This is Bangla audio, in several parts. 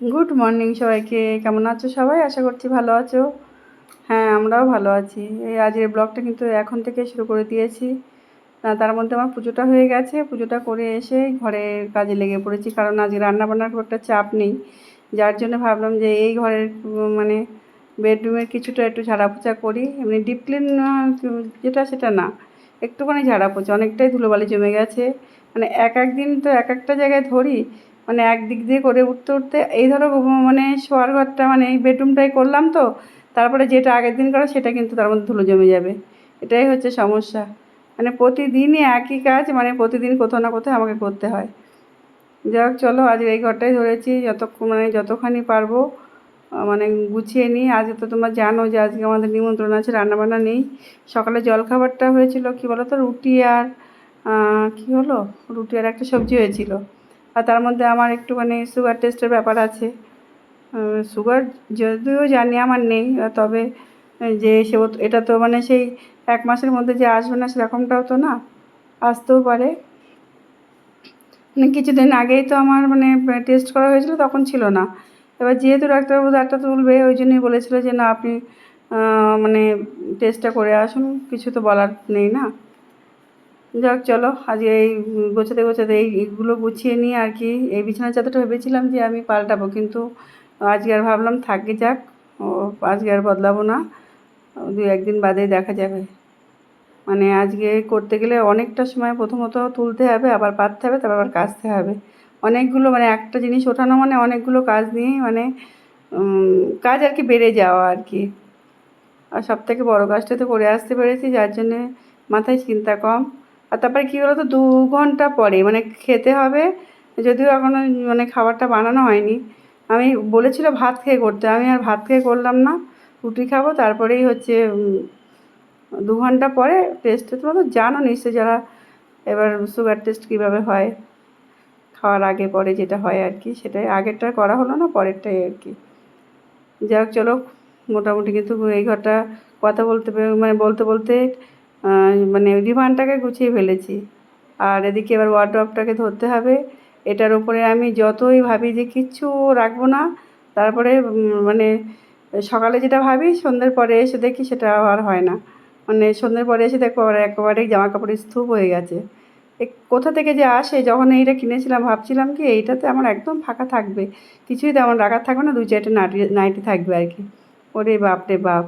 গুড মর্নিং সবাইকে। কেমন আছো সবাই? আশা করছি ভালো আছো। হ্যাঁ আমরাও ভালো আছি। এই আজকের ব্লগটা কিন্তু এখন থেকে শুরু করে দিয়েছি। আহ, তার মধ্যে আমার পুজোটা হয়ে গেছে। পুজোটা করে এসে ঘরে কাজে লেগে পড়েছি। কারণ আজকে রান্নাবান্নার খুব একটা চাপ নেই। যার জন্য ভাবলাম যে এই ঘরের মানে বেডরুমের কিছুটা একটু ঝাড়া পোছা করি। এমনি ডিপ ক্লিন যেটা সেটা না। একটুখানি ঝাড়া পোছা অনেকটাই ধুলোবালি জমে গেছে। মানে এক এক দিন তো এক একটা জায়গায় ধরি। মানে একদিক দিয়ে করে উঠতে উঠতে, এই ধরো মানে শোয়ার ঘরটা মানে এই বেডরুমটাই করলাম তো, তারপরে যেটা আগের দিন করা সেটা কিন্তু তার মধ্যে ধুলো জমে যাবে। এটাই হচ্ছে সমস্যা। মানে প্রতিদিনই একই কাজ মানে প্রতিদিন কোথাও না কোথাও আমাকে করতে হয়। যাই হোক, চলো আজ এই ঘরটাই ধরেছি যতক্ষণ মানে যতখানি পারব মানে গুছিয়ে নিই। আজ তো তোমরা জানো যে আজকে আমাদের নিমন্ত্রণ আছে, রান্নাবান্না নেই। সকালে জলখাবারটা হয়েছিল, কি বলো তো রুটি আর কি হলো? রুটি আর একটা সবজি হয়েছিল। আর তার মধ্যে আমার একটুখানি সুগার টেস্টের ব্যাপার আছে। সুগার যদিও জানি আমার নেই, তবে যে সে এটা তো মানে সেই এক মাসের মধ্যে যে আসবে না সেরকমটাও তো না, আসতেও পারে। মানে কিছুদিন আগেই তো আমার মানে টেস্ট করা হয়েছিল, তখন ছিল না। এবার যেহেতু ডাক্তারবাবু একটা তুলবে ওই জন্যই বলেছিল যে না, আপনি মানে টেস্টটা করে আসুন, কিছু তো বলার নেই না। যাক, চলো আজ এই গোছাতে গোছাতে এই এইগুলো গুছিয়ে নিয়ে আর কি, এই বিছানার চাদরটা ভেবেছিলাম যে আমি পাল্টাবো, কিন্তু আজকে আর ভাবলাম থাকি যাক আজকে আর বদলাবো না, দু একদিন বাদেই দেখা যাবে। মানে আজকে করতে গেলে অনেকটা সময় প্রথমত তুলতে হবে, আবার পাততে হবে, তারপর আবার কাচতে হবে। অনেকগুলো মানে একটা জিনিস ওঠানো মানে অনেকগুলো কাজ নিয়েই মানে কাজ আর কি বেড়ে যাওয়া আর কি। আর সব থেকে বড়ো কাজটা তো করে আসতে পেরেছি, যার জন্যে মাথায় চিন্তা কম। আর তারপরে কী বলো তো দু ঘণ্টা পরে মানে খেতে হবে, যদিও এখনও মানে খাবারটা বানানো হয়নি। আমি বলেছিল ভাত খেয়ে করতে, আমি আর ভাত খেয়ে করলাম না, রুটি খাব, তারপরেই হচ্ছে দু ঘণ্টা পরে টেস্ট তোমরা তো জানো নিশ্চয়ই যারা এবার সুগার টেস্ট কীভাবে হয়, খাওয়ার আগে পরে যেটা হয় আর কি, সেটাই। আগেরটা করা হলো না, পরেরটাই আর কি। যাই হোক, চলো, মোটামুটি কিন্তু এই ঘরটা কথা বলতে মানে বলতে বলতে মানে ডিমান্ডটাকে গুছিয়ে ফেলেছি। আর এদিকে এবার ওয়ার্ড্রপটাকে ধরতে হবে। এটার উপরে আমি যতই ভাবি যে কিচ্ছু রাখব না, তারপরে মানে সকালে যেটা ভাবি, সন্ধ্যের পরে এসে দেখি সেটা আর হয় না। মানে সন্ধ্যের পরে এসে দেখো আর একেবারে জামা কাপড় স্তূপ হয়ে গেছে। কোথা থেকে যে আসে, যখন এইটা কিনেছিলাম, ভাবছিলাম কি এইটাতে আমার একদম ফাঁকা থাকবে। কিছুই তেমন রাখার থাকবে না, দু চারটে নাইটি নাইটি থাকবে আর কি। ওরে বাপ রে বাপ।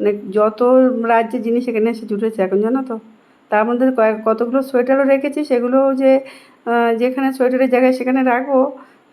মানে যত রাজ্যে জিনিস এখানে এসে জুটেছে এখন, জানো তো? তার মধ্যে কয়েক, কতগুলো সোয়েটারও রেখেছি, সেগুলো যে যেখানে সোয়েটারের জায়গায় সেখানে রাখব,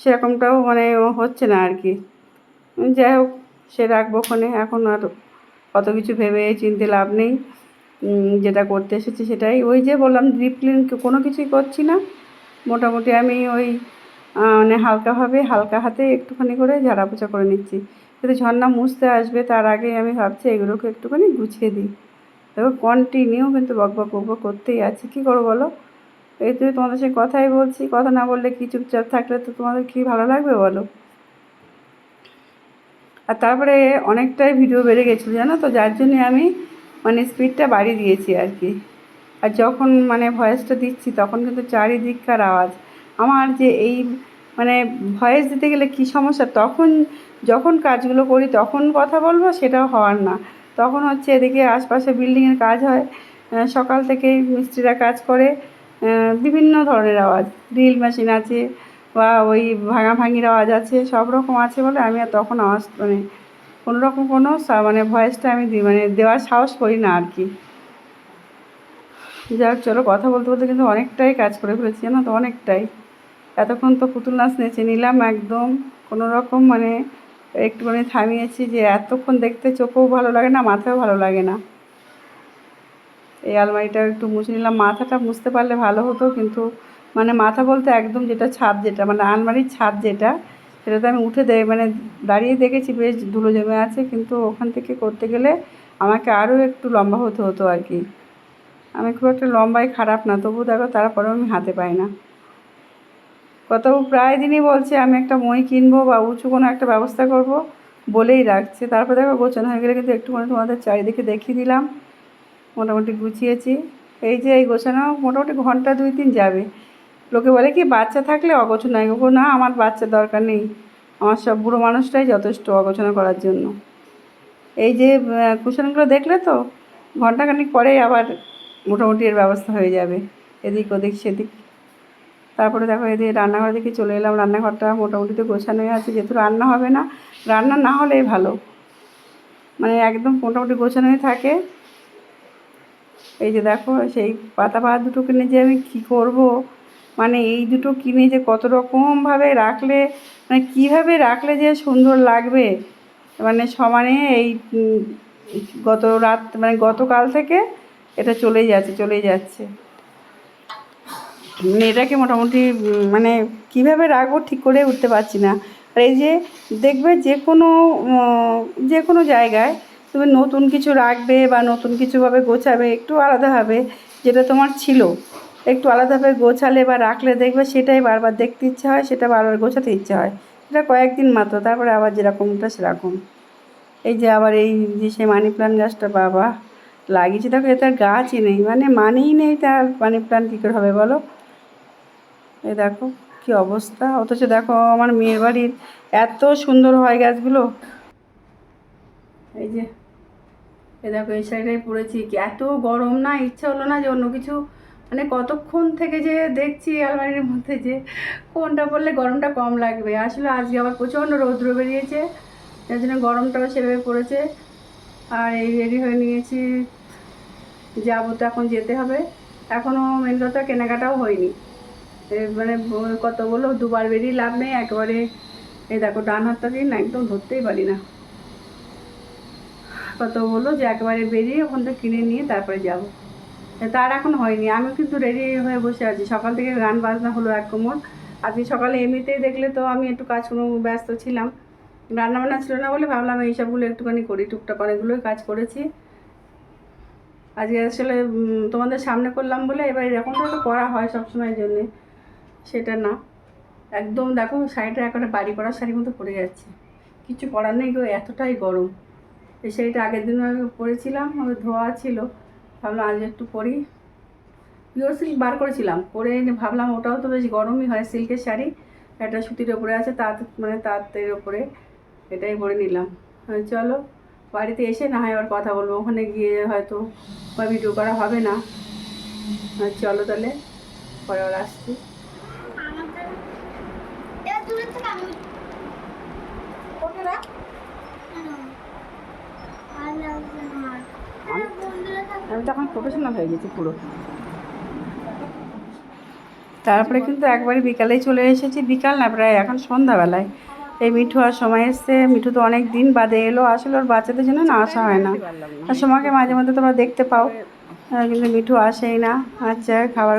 সেরকমটাও মানে হচ্ছে না আর কি। যাই হোক, সে রাখব ওখানে। এখন আর অত কিছু ভেবে চিনতে লাভ নেই। যেটা করতে এসেছি সেটাই। ওই যে বললাম ডিপ ক্লিন কোনো কিছুই করছি না। মোটামুটি আমি ওই মানে হালকাভাবে, হালকা হাতে একটুখানি করে ঝাড়া পোছা করে নিচ্ছি। কিন্তু ঝর্ণা মুছতে আসবে, তার আগে আমি ভাবছি এগুলোকে একটুখানি গুছিয়ে দিই। দেখো কন্টিনিউ কিন্তু বক বক বক বক করতেই আছে। কী করব বলো? এই তুমি তোমাদের সাথে কথাই বলছি, কথা না বললে কি চুপচাপ থাকলে তো তোমাদের কি ভালো লাগবে বলো? আর তারপরে অনেকটাই ভিডিও বেড়ে গেছিল, জানো তো? যার জন্যে আমি মানে স্পিডটা বাড়িয়ে দিয়েছি আর কি। আর যখন মানে ভয়েসটা দিচ্ছি, তখন কিন্তু চারিদিককার আওয়াজ। আমার যে এই মানে ভয়েস দিতে গেলে কী সমস্যা? তখন যখন কাজগুলো করি তখন কথা বলব, সেটাও হওয়ার না। তখন হচ্ছে এদিকে আশপাশে বিল্ডিংয়ের কাজ হয়। সকাল থেকেই মিস্ত্রিরা কাজ করে। বিভিন্ন ধরনের আওয়াজ। ড্রিল মেশিন আছে বা ওই ভাঙাভাঙির আওয়াজ আছে, সব রকম আছে বলে আমি আর তখন আওয়াজ মানে কোনো রকম কোনো মানে ভয়েসটা আমি দিই মানে দেওয়ার সাহস করি না আর কি। যাক, চলো কথা বলতে বলতে কিন্তু অনেকটাই কাজ করে ফেলেছি, জানো তো? অনেকটাই। এতক্ষণ তো পুতুল নাচ নেচে নিলাম একদম। কোনো রকম মানে একটুখানি থামিয়েছি যে এতক্ষণ দেখতে চোখেও ভালো লাগে না মাথাও ভালো লাগে না। এই আলমারিটা একটু মুছে নিলাম। মাথাটা মুছতে পারলে ভালো হতো, কিন্তু মানে মাথা বলতে একদম যেটা ছাদ যেটা মানে আলমারির ছাদ যেটা, সেটাতে আমি উঠে দে মানে দাঁড়িয়ে দেখেছি, বেশ ধুলো জমে আছে, কিন্তু ওখান থেকে করতে গেলে আমাকে আরও একটু লম্বা হতে হতো আর কি। আমি খুব একটা লম্বাই খারাপ না তবু দেখো তারপরেও আমি হাতে পাই না। কত প্রায় দিনই বলছে, আমি একটা মই কিনবো বা উঁচু কোনো একটা ব্যবস্থা করব বলেই রাখছে। তারপর দেখো গোছানো হয়ে গেলে কিন্তু একটুখানি তোমাদের চারিদিকে দেখিয়ে দিলাম। মোটামুটি গুছিয়েছি। এই যে এই গোছানো মোটামুটি ঘণ্টা দুই তিন যাবে। লোকে বলে কি, বাচ্চা থাকলে অগোছানো হয়? গো না, আমার বাচ্চার দরকার নেই। আমার সব বুড়ো মানুষটাই যথেষ্ট অগোছানো করার জন্য। এই যে কুশনগুলো দেখলে তো ঘন্টাখানিক পরেই আবার মোটামুটি এর ব্যবস্থা হয়ে যাবে। এদিক ওদিক, সেদিক। তারপরে দেখো এদিকে রান্নাঘর দিকে চলে এলাম, রান্নাঘরটা মোটামুটি তো গোছানোই আছে, যেহেতু রান্না হবে না, রান্না না হলেই ভালো। মানে একদম মোটামুটি গোছানোই থাকে। এই যে দেখো, সেই পাতা পাতা দুটো কিনে যে আমি কী করব? মানে এই দুটো কিনে যে কত রকমভাবে রাখলে মানে কীভাবে রাখলে যে সুন্দর লাগবে? মানে সমানে এই গত রাত মানে গতকাল থেকে এটা চলেই যাচ্ছে চলেই যাচ্ছে। এটাকে মোটামুটি মানে কীভাবে রাখব ঠিক করে উঠতে পারছি না। আর এই যে দেখবে যে কোনো যে কোনো জায়গায় তুমি নতুন কিছু রাখবে বা নতুন কিছুভাবে গোছাবে, একটু আলাদাভাবে যেটা তোমার ছিল। একটু আলাদাভাবে গোছালে বা রাখলে দেখবে সেটাই বারবার দেখতে ইচ্ছে হয়, সেটা বারবার গোছাতে ইচ্ছে হয়। সেটা কয়েকদিন মাত্র, তারপরে আবার যেরকমটা সেরকম। এই যে আবার এই যে সেই মানি প্লান্ট গাছটা, বাবা, লাগিয়েছে। দেখো এটার গাছই নেই মানে মানেই নেই তার মানি প্লান্ট কী করে হবে বলো? এই দেখো, কি অবস্থা? অথচ দেখো, আমার মেয়ের বাড়ির এত সুন্দর হয় গাছগুলো। এই যে, এই দেখো, এই সাইডটাই পড়েছি কি, এত গরম না, ইচ্ছা হলো না যে অন্য কিছু মানে কতক্ষণ থেকে যে দেখছি আলমারির মধ্যে যে, কোনটা পড়লে গরমটা কম লাগবে। আসলে আজকে আবার প্রচণ্ড রৌদ্র বেরিয়েছে, যার জন্য গরমটাও সেভাবে পড়েছে। আর এই রেডি হয়ে নিয়েছি, যাব তো এখন যেতে হবে। এখনও মেন কথা কেনাকাটাও হয়নি। এ মানে কত বলো দুবার বেরিয়ে লাভ নেই, একেবারে এই দেখো, ডান হাতটা দিয়ে না একদম ধরতেই পারি না। কত বলো যে একেবারে বেরিয়ে ওখান থেকে কিনে নিয়ে তারপরে যাব। তার এখন হয়নি আমি কিন্তু রেডি হয়ে বসে আছি। সকাল থেকে গান বাজনা হলো এক কোমর। আজকে সকালে এমনিতেই দেখলে তো আমি একটু কাজ কোনো ব্যস্ত ছিলাম। রান্নাবান্না ছিল না বলে ভাবলাম এইসবগুলো একটুখানি করি, টুকটাক অনেকগুলোই কাজ করেছি। আজকে আসলে তোমাদের সামনে করলাম বলে এবার এরকমটা তো করা হয় সবসময়ের জন্যে। সেটা না। একদম দেখো শাড়িটা একেবারে বাড়ি পড়া শাড়ির মতো পরে যাচ্ছে। কিছু করার নেই গো, এতটাই গরম। এই শাড়িটা আগের দিন আমি পরেছিলাম ওই ধোয়া ছিল। ভাবলাম আজ একটু পরি। পিওর সিল্ক বার করেছিলাম, পরে ভাবলাম ওটাও তো বেশ গরমই হয় সিল্কের শাড়ি। একটা সুতির ওপরে আছে, তাঁত মানে তাঁতের ওপরে এটাই পরে নিলাম। চলো, বাড়িতে এসে না হয় আবার কথা বলব, ওখানে গিয়ে হয়তো বা ভিডিও করা হবে না। চলো তাহলে, পরে আবার আসছি। প্রফেশনাল হয়ে গেছি পুরো। তারপরে কিন্তু একবারে বিকালেই চলে এসেছি। বিকাল না, প্রায় এখন সন্ধ্যাবেলায়। এই মিঠু আর সময় এসছে। মিঠু তো অনেক দিন বাদে এলো। আসলে ওর বাচ্চাদের জন্য না আসা হয় না। আর সময়কে মাঝে মধ্যে তোমরা দেখতে পাও। কিন্তু মিঠু আসেই না। আচ্ছা খাবার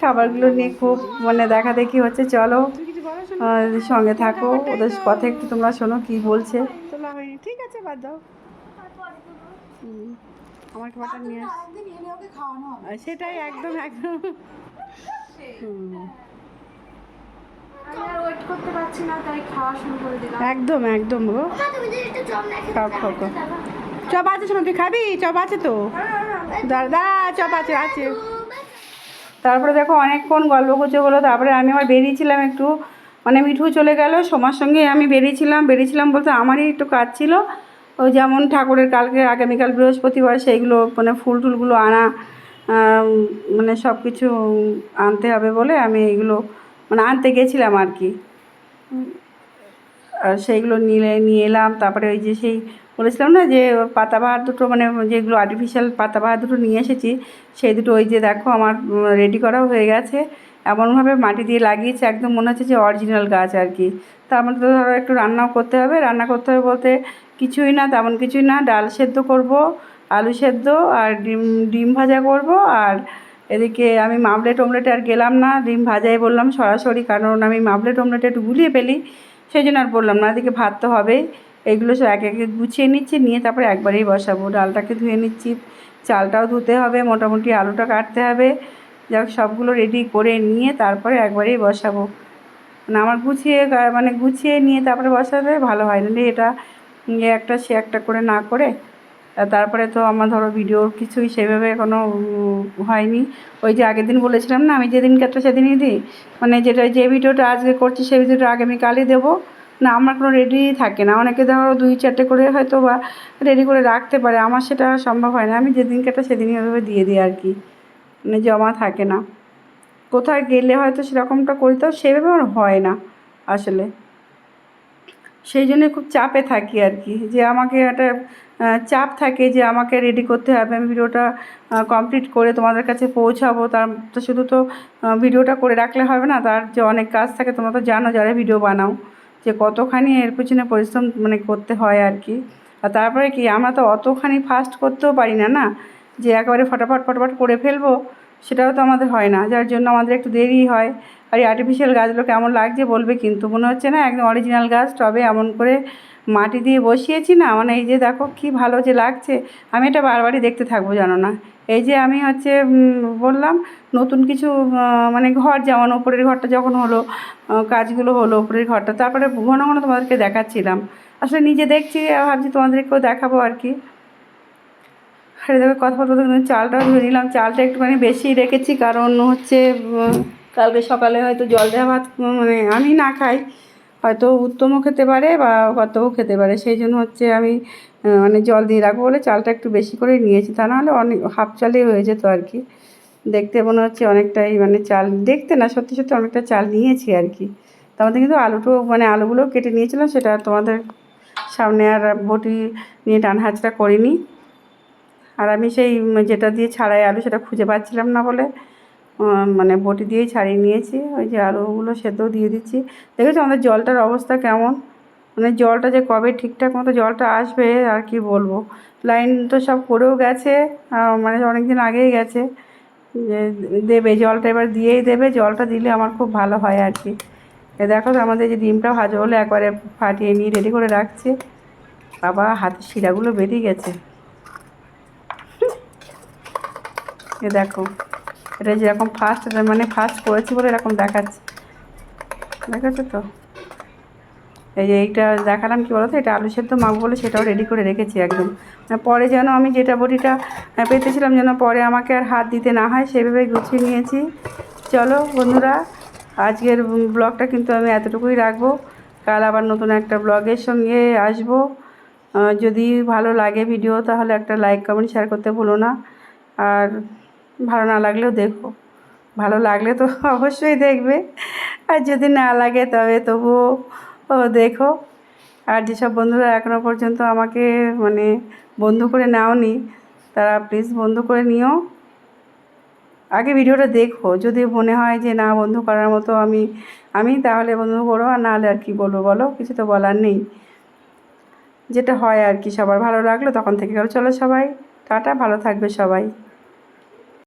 খাবারগুলো নিয়ে খুব মানে দেখা দেখি হচ্ছে। চলো। সঙ্গে থাকো ওদের কথা একটু তোমরা শোনো কি বলছে। তোলা হয়নি ঠিক আছে বাদ দাও। তারপরে আমার খাবারটা নিয়ে আস। সেটাই একদম একদম। হুম, আমি আর ওয়েট করতে পারছি না তাই খাওয়া শুরু করে দিলাম। একদম একদম গো খাও, খাও, খাও। চপ আছে শোনো তুই খাবি? চপ আছে তো। দাঁড়া চপ আছে আছে। তারপরে দেখো অনেকক্ষণ গল্প করছে বলো তারপরে আমি আবার বেরিয়েছিলাম একটু। মানে মিঠু চলে গেল, সোমার সঙ্গে আমি বেরিয়েছিলাম বেরিয়েছিলাম বলতে আমারই একটু কাজ ছিল। ওই যেমন ঠাকুরের কালকে, আগামীকাল বৃহস্পতিবার সেইগুলো মানে ফুল টুলগুলো আনা মানে সব কিছু আনতে হবে বলে আমি এইগুলো মানে আনতে গেছিলাম আর কি। আর সেইগুলো নিলে, নিয়ে এলাম, তারপরে ওই যে সেই বলেছিলাম না যে পাতাবাহার দুটো মানে যেগুলো আর্টিফিশিয়াল পাতাবাহার দুটো নিয়ে এসেছি, সেই দুটো ওই যে দেখো আমার, রেডি করাও হয়ে গেছে। এমনভাবে মাটি দিয়ে লাগিয়েছে, একদম মনে হচ্ছে যে অরিজিনাল গাছ আর কি। তার মধ্যে তো ধরো একটু রান্নাও করতে হবে। রান্না করতে হবে বলতে কিছুই না, তেমন কিছুই না। ডাল সেদ্ধ করব, আলু সেদ্ধ আর ডিম ডিম ভাজা করব। আর এদিকে আমি মামলেট ওমলেটে আর গেলাম না। ডিম ভাজাই বললাম সরাসরি, কারণ আমি মামলেট ওমলেটে একটু গুলিয়ে ফেলি। সেই জন্য আর বললাম না, এদিকে ভাত তো হবেই। এগুলো সব এক একে গুছিয়ে নিচ্ছি, নিয়ে তারপরে একবারেই বসাবো। ডালটাকে ধুয়ে নিচ্ছি, চালটাও ধুতে হবে, মোটামুটি আলুটা কাটতে হবে। যাক, সবগুলো রেডি করে নিয়ে তারপরে একবারেই বসাবো। মানে আমার গুছিয়ে মানে গুছিয়ে নিয়ে তারপরে বসালে ভালো হয় না এটা একটা সে একটা করে না করে তারপরে তো আমার ধরো ভিডিওর কিছুই সেভাবে কোনো হয়নি। ওই যে আগের দিন বলেছিলাম না, আমি যেদিন একটা সেদিনই দিই। মানে যেটা, যে ভিডিওটা আজকে করছি, সেই ভিডিওটা আগামীকালই দেবো। না, আমার কোনো রেডি থাকে না। অনেকে ধরো দুই চারটে করে হয়তো বা রেডি করে রাখতে পারে। আমার সেটা সম্ভব হয় না। আমি যেদিন কেটা সেদিনই ওইভাবে দিয়ে দিই আর কি। মানে জমা থাকে না। কোথায় গেলে হয়তো সেরকমটা করি তো সেভাবে আমার হয় না আসলে। সেই জন্য খুব চাপে থাকি আর কি, যে আমাকে একটা চাপ থাকে যে আমাকে রেডি করতে হবে, আমি ভিডিওটা কমপ্লিট করে তোমাদের কাছে পৌঁছাবো। তার, তো শুধু তো ভিডিওটা করে রাখলে হবে না, তার যে অনেক কাজ থাকে তোমরা তো জানো যারা ভিডিও বানাও, যে কতখানি এর পিছনে পরিশ্রম মানে করতে হয় আর কি। আর তারপরে কি, আমরা তো অতখানি ফাস্ট করতেও পারি না না যে একেবারে ফটাফট ফটাফট করে ফেলব, সেটাও তো আমাদের হয় না। যার জন্য আমাদের একটু দেরি হয়। আর এই আর্টিফিশিয়াল গাছগুলো কেমন লাগছে বলবে কিন্তু মনে হচ্ছে না একদম অরিজিনাল গাছ টবে এমন করে মাটি দিয়ে বসিয়েছি না। মানে এই যে দেখো কি ভালো যে লাগছে। আমি এটা বারবারই দেখতে থাকব জানো না। এই যে আমি হচ্ছে বললাম নতুন কিছু মানে ঘর যেমন ওপরের ঘরটা যখন হলো কাজগুলো হলো ওপরের ঘরটা, তারপরে ঘন ঘন তোমাদেরকে দেখাচ্ছিলাম। আসলে নিজে দেখছি, ভাবছি তোমাদেরকেও দেখাবো আর কি। আরে দেখো, কথা বলতে বলতে চালটাও ধুয়ে নিলাম। চালটা একটুখানি বেশি রেখেছি, কারণ হচ্ছে কালকে সকালে হয়তো জল দেওয়া ভাত মানে আমি না খাই। হয়তো উত্তমও খেতে পারে বা কর্তবও খেতে পারে। সেই জন্য হচ্ছে আমি মানে জল দিয়ে রাখব বলে চালটা একটু বেশি করে নিয়েছি। তা নাহলে অনেক, হাফ চালেই হয়ে যেত আর কি। দেখতে মনে হচ্ছে অনেকটাই মানে চাল, দেখতে না, সত্যি সত্যি অনেকটা চাল নিয়েছি আর কি। তোমাদের কিন্তু আলুটো মানে আলুগুলো কেটে নিয়েছিলাম, সেটা তোমাদের সামনে আর বটি নিয়ে টান হাঁচড়া করিনি। আর আমি সেই যেটা দিয়ে ছাড়াই আলু সেটা খুঁজে পাচ্ছিলাম না বলে মানে বটি দিয়েই ছাড়িয়ে নিয়েছি। ওই যে আলুগুলো সেদ্ধ দিয়ে দিচ্ছি। দেখেছ আমাদের জলটার অবস্থা কেমন? মানে জলটা যে কবে ঠিকঠাক মতো জলটা আসবে আর কি বলব? লাইন তো সব করেও গেছে মানে অনেক দিন আগেই গেছে। যে দেবে, জলটা এবার দিয়েই দেবে। জলটা দিলে আমার খুব ভালো হয় আর কি। এ দেখো আমাদের যে ডিমটা ভাজা হলে, একবারে ফাটিয়ে নিয়ে রেডি করে রাখছে। বাবা, হাতের শিরাগুলো বেরিয়ে গেছে। এ দেখো, এটা যেরকম ফার্স্ট মানে ফার্স্ট করেছি বলে এরকম দেখাচ্ছে। দেখাচ্ছে তো? এই যে এইটা দেখালাম কি বলতো? এটা আলু সেদ্ধ মাখবো বলে সেটাও রেডি করে রেখেছি একদম। মানে পরে যেন আমি যেটা বটিটা পেতেছিলাম যেন পরে আমাকে আর হাত দিতে না হয় সেভাবেই গুছিয়ে নিয়েছি। চলো বন্ধুরা, আজকের ব্লগটা কিন্তু আমি এতটুকুই রাখব। কাল আবার নতুন একটা ব্লগের সঙ্গে আসব। যদি ভালো লাগে ভিডিও, তাহলে একটা লাইক কমেন্ট শেয়ার করতে ভুলো না। আর ভালো না লাগলেও দেখো। ভালো লাগলে তো অবশ্যই দেখবে। আর যদি না লাগে তবে তবুও দেখো। আর যেসব বন্ধুরা এখনও পর্যন্ত আমাকে মানে বন্ধু করে নাওনি, তারা প্লিজ বন্ধু করে নিও। আগে ভিডিওটা দেখো। যদি মনে হয় যে না, বন্ধু করার মতো আমি আমি তাহলে বন্ধু করো। আর নাহলে আর কি বলব বলো? কিছু তো বলার নেই। যেটা হয় আর কি, সবার ভালো লাগল তখন থেকে চলো সবাই, টাটা, ভালো থাকবে সবাই।